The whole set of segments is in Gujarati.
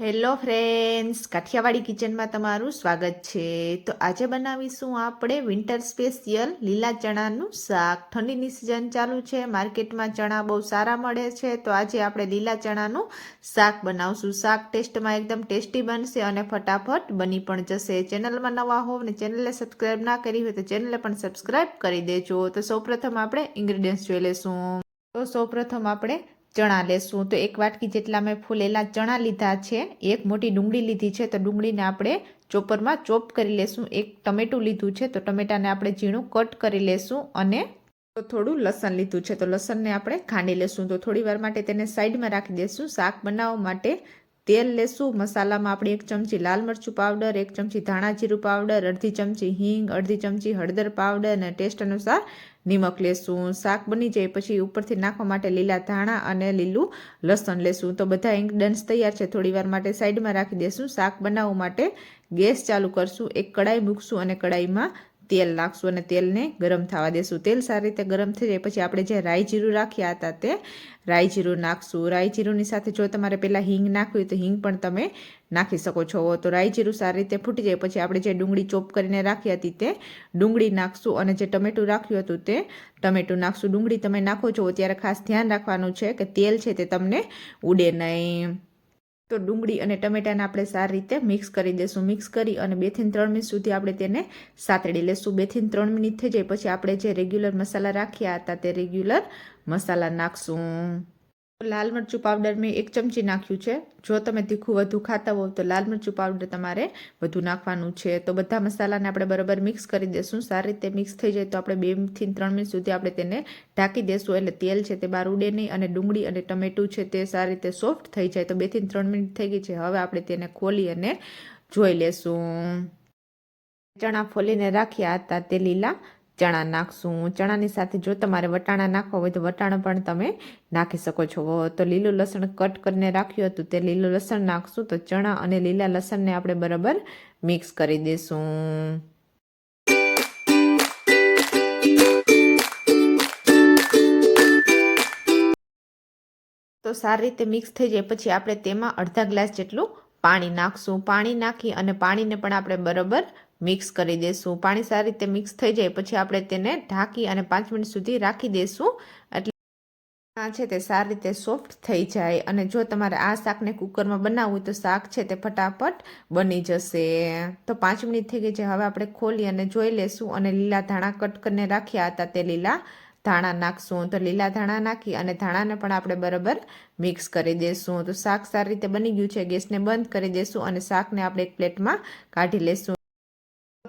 હેલો ફ્રેન્ડ્સ કાઠિયાવાડી કિચનમાં તમારું સ્વાગત છે. તો આજે બનાવીશું આપણે વિન્ટર સ્પેશિયલ લીલા ચણાનું શાક. ઠંડીની સિઝન ચાલુ છે. માર્કેટમાં ચણા બહુ સારા મળે છે. તો આજે આપણે લીલા ચણાનું શાક બનાવશું. શાક ટેસ્ટમાં એકદમ ટેસ્ટી બનશે અને ફટાફટ બની પણ જશે. ચેનલમાં નવા હોવ ને ચેનલને સબસ્ક્રાઈબ ના કરી હોય તો ચેનલને પણ સબસ્ક્રાઈબ કરી દેજો. તો સૌપ્રથમ આપણે ઇન્ગ્રીડિયન્ટ્સ જોઈ લેશું તો સૌપ્રથમ આપણે ચણા લેશું. તો એક વાટકી જેટલા મેં ફૂલેલા ચણા લીધા છે. એક મોટી ડુંગળી લીધી છે. તો ડુંગળીને આપણે ચોપરમાં ચોપ કરી લેશું. એક ટમેટું લીધું છે. તો ટમેટાને આપણે ઝીણું કટ કરી લેશું અને તો થોડું લસણ લીધું છે. તો લસણને આપણે ખાંડી લેશું. તો થોડી માટે તેને સાઈડમાં રાખી દઈશું શાક બનાવવા માટે તેલ લેશું, મસાલામાં આપણે એક ચમચી લાલ મરચું પાવડર, એક ચમચી ધાણા જીરું પાવડર, અડધી ચમચી હિંગ, અડધી ચમચી હળદર પાવડર અને ટેસ્ટ અનુસાર નિમક લેશું. શાક બની જાય પછી ઉપરથી નાખવા માટે લીલા ધાણા અને લીલું લસણ લેશું. તો બધા ઇન્ગ્રીડિયન્ટ્સ તૈયાર છે. થોડી વાર માટે સાઈડમાં રાખી દેશું. શાક બનાવવા માટે ગેસ ચાલુ કરશું. એક કડાઈ મૂકશું અને કડાઈમાં તેલ નાખશું અને તેલને ગરમ થવા દેશું. તેલ સારી રીતે ગરમ થઈ જાય, પછી આપણે જે રાઈ જીરું રાખ્યા હતા તે રાઈ જીરું નાખશું. રાઈ જીરુંની સાથે જો તમારે પહેલાં હિંગ નાખવી તો હિંગ પણ તમે નાખી શકો છો. તો રાઈ જીરું સારી રીતે ફૂટી જાય, પછી આપણે જે ડુંગળી ચોપ કરીને રાખી હતી તે ડુંગળી નાખશું અને જે ટમેટું રાખ્યું હતું તે ટમેટું નાખશું. ડુંગળી તમે નાખો છો ત્યારે ખાસ ધ્યાન રાખવાનું છે કે તેલ છે તે તમને ઉડે નહીં. તો ડુંગળી અને ટમેટાને આપણે સારી રીતે મિક્સ કરી દઈશું મિક્સ કરી અને બેથી ત્રણ મિનિટ સુધી આપણે તેને સાતડી લેશું. બેથી ત્રણ મિનિટ થઈ જાય પછી આપણે જે રેગ્યુલર મસાલા રાખ્યા હતા તે રેગ્યુલર મસાલા નાખશું. લાલ મરચું પાવડર મેં એક ચમચી નાખ્યું છે. જો તમે તીખું વધુ ખાતા હોવ તો લાલ મરચું પાવડર તમારે વધુ નાખવાનું છે. તો બધા મસાલાને આપણે બરાબર મિક્સ કરી દઈશું સારી રીતે મિક્સ થઈ જાય તો આપણે બેથી ત્રણ મિનિટ સુધી આપણે તેને ઢાંકી દઈશું એટલે તેલ છે તે બહાર ઉડે નહીં અને ડુંગળી અને ટમેટું છે તે સારી રીતે સોફ્ટ થઈ જાય તો બેથી ત્રણ મિનિટ થઈ ગઈ છે. હવે આપણે તેને ખોલી અને જોઈ લેશું. ચણા ફોલીને રાખ્યા હતા તે લીલા. ચણા નાખશું. ચણાની સાથે જો તમારે વટાણા નાખવા હોય તો વટાણા પણ તમે નાખી શકો છો. તો લીલું લસણ કટ કરીને રાખ્યું હતું તે લીલું લસણ નાખશું તો ચણા અને લીલા લસણને આપણે બરાબર મિક્સ કરી દઈશું તો સારી રીતે મિક્સ થઈ જાય પછી આપણે તેમાં અડધા ગ્લાસ જેટલું પાણી નાખશું. પાણી નાખી અને પાણીને પણ આપણે બરાબર મિક્સ કરી દઈશું પાણી સારી રીતે મિક્સ થઈ જાય પછી આપણે તેને ઢાંકી અને પાંચ મિનિટ સુધી રાખી દઈશું એટલે આ છે તે સારી રીતે સોફ્ટ થઈ જાય. અને જો તમારે આ શાકને કુકરમાં બનાવવું હોય તો શાક છે તે ફટાફટ બની જશે. તો પાંચ મિનિટ થઈ ગઈ છે. હવે આપણે ખોલી અને જોઈ લેશું અને લીલા ધાણા કટ કરીને રાખ્યા હતા તે લીલા ધાણા નાખશું. તો લીલા ધાણા નાખી અને ધાણાને પણ આપણે બરાબર મિક્સ કરી દઈશું તો શાક સારી રીતે બની ગયું છે. ગેસને બંધ કરી દઈશું અને શાકને આપણે એક પ્લેટમાં કાઢી લેશું.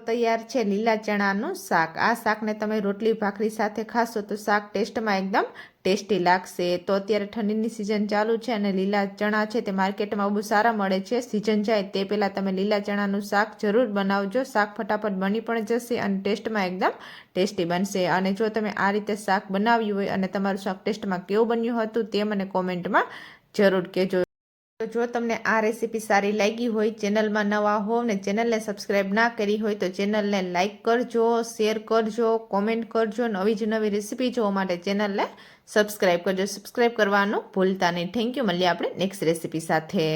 તૈયાર છે લીલા ચણાનું શાક. આ શાકને તમે રોટલી, ભાખરી સાથે ખાશો તો શાક ટેસ્ટમાં એકદમ ટેસ્ટી લાગશે. તો અત્યારે ઠંડીની સિઝન ચાલુ છે અને લીલા ચણા છે તે માર્કેટમાં બહુ સારા મળે છે. સિઝન જાય તે પહેલાં તમે લીલા ચણાનું શાક જરૂર બનાવજો. શાક ફટાફટ બની પણ જશે અને ટેસ્ટમાં એકદમ ટેસ્ટી બનશે. અને જો તમે આ રીતે શાક બનાવ્યું હોય અને તમારું શાક ટેસ્ટમાં કેવું બન્યું હતું તે મને કોમેન્ટમાં જરૂર કહેજો. તો જો તમને આ રેસીપી સારી લાગી હોય, ચેનલમાં નવા હો ને ચેનલને સબસ્ક્રાઈબ ના કરી હોય, તો ચેનલને લાઇક કરજો, શેર કરજો, કોમેન્ટ કરજો નવી જ નવી રેસીપી જોવા માટે ચેનલને સબસ્ક્રાઈબ કરજો. સબસ્ક્રાઈબ કરવાનું ભૂલતા નહીં. થેન્ક યુ મળીએ આપણે નેક્સ્ટ રેસીપી સાથે.